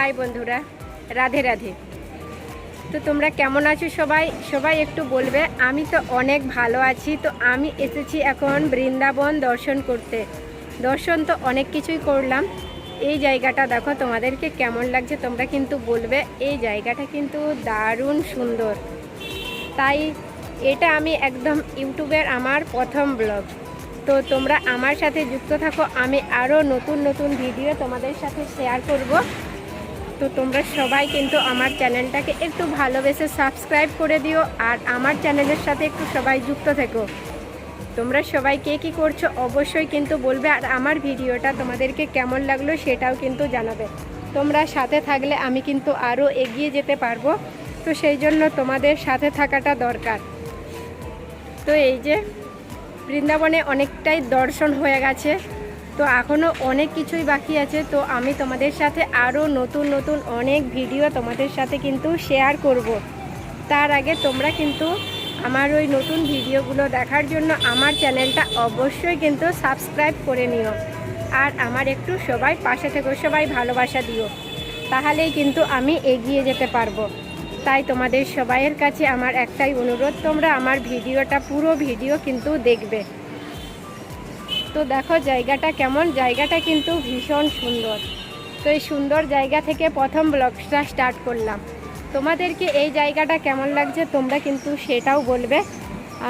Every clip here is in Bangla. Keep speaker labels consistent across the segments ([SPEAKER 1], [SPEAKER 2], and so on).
[SPEAKER 1] হাই বন্ধুরা, রাধে রাধে। তো তোমরা কেমন আছো সবাই? সবাই একটু বলবে, আমি তো অনেক ভালো আছি। তো আমি এসেছি এখন বৃন্দাবন দর্শন করতে। দর্শন তো অনেক কিছুই করলাম। এই জায়গাটা দেখো, তোমাদেরকে কেমন লাগছে তোমরা কিন্তু বলবে। এই জায়গাটা কিন্তু দারুণ সুন্দর। তাই এটা আমি একদম ইউটিউবের আমার প্রথম ব্লগ। তো তোমরা আমার সাথে যুক্ত থাকো। আমি আরও নতুন নতুন ভিডিও তোমাদের সাথে শেয়ার করব। তো তোমরা সবাই কিন্তু আমার চ্যানেলটাকে একটু ভালোবেসে সাবস্ক্রাইব করে দিও আর আমার চ্যানেলের সাথে একটু সবাই যুক্ত থেকো। তোমরা সবাই কে কী করছ অবশ্যই কিন্তু বলবে আর আমার ভিডিওটা তোমাদেরকে কেমন লাগল সেটাও কিন্তু জানাবে। তোমরা সাথে থাকলে আমি কিন্তু আরও এগিয়ে যেতে পারব। তো সেই জন্য তোমাদের সাথে থাকাটা দরকার। তো এই যে বৃন্দাবনে অনেকটাই দর্শন হয়ে গেছে। তো এখনও অনেক কিছুই বাকি আছে। তো আমি তোমাদের সাথে আরও নতুন নতুন অনেক ভিডিও তোমাদের সাথে কিন্তু শেয়ার করব। তার আগে তোমরা কিন্তু আমার ওই নতুন ভিডিওগুলো দেখার জন্য আমার চ্যানেলটা অবশ্যই কিন্তু সাবস্ক্রাইব করে নিও। আর আমার একটু সবাই পাশে থেকেও সবাই ভালোবাসা দিও। তাহলেই কিন্তু আমি এগিয়ে যেতে পারব। তাই তোমাদের সবাইয়ের কাছে আমার একটাই অনুরোধ, তোমরা আমার ভিডিওটা পুরো ভিডিও কিন্তু দেখবে। তো দেখো জায়গাটা কেমন? জায়গাটা কিন্তু ভীষণ সুন্দর। তো এই সুন্দর জায়গা থেকে প্রথম ব্লগটা স্টার্ট করলাম। তোমাদেরকে এই জায়গাটা কেমন লাগছে তোমরা কিন্তু সেটাও বলবে।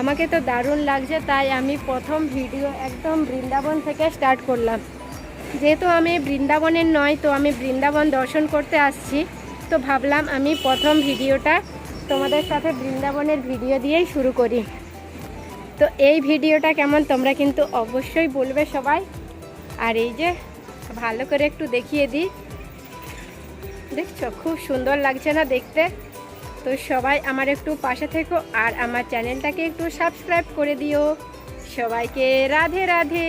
[SPEAKER 1] আমাকে তো দারুণ লাগছে, তাই আমি প্রথম ভিডিও একদম বৃন্দাবন থেকে স্টার্ট করলাম। যেহেতু আমি বৃন্দাবনের নয়, তো আমি বৃন্দাবন দর্শন করতে আসছি। তো ভাবলাম আমি প্রথম ভিডিওটা তোমাদের সাথে বৃন্দাবনের ভিডিও দিয়েই শুরু করি। তো এই ভিডিওটা কেমন? তোমরা কিন্তু অবশ্যই বলবে সবাই। আর এই যে, ভালো করে একটু দেখিয়ে দিই। দেখছ, খুব সুন্দর লাগছে না দেখতে? তো সবাই আমার একটু পাশে থেকো আর আমার চ্যানেলটাকে একটু সাবস্ক্রাইব করে দিও। সবাইকে রাধে রাধে।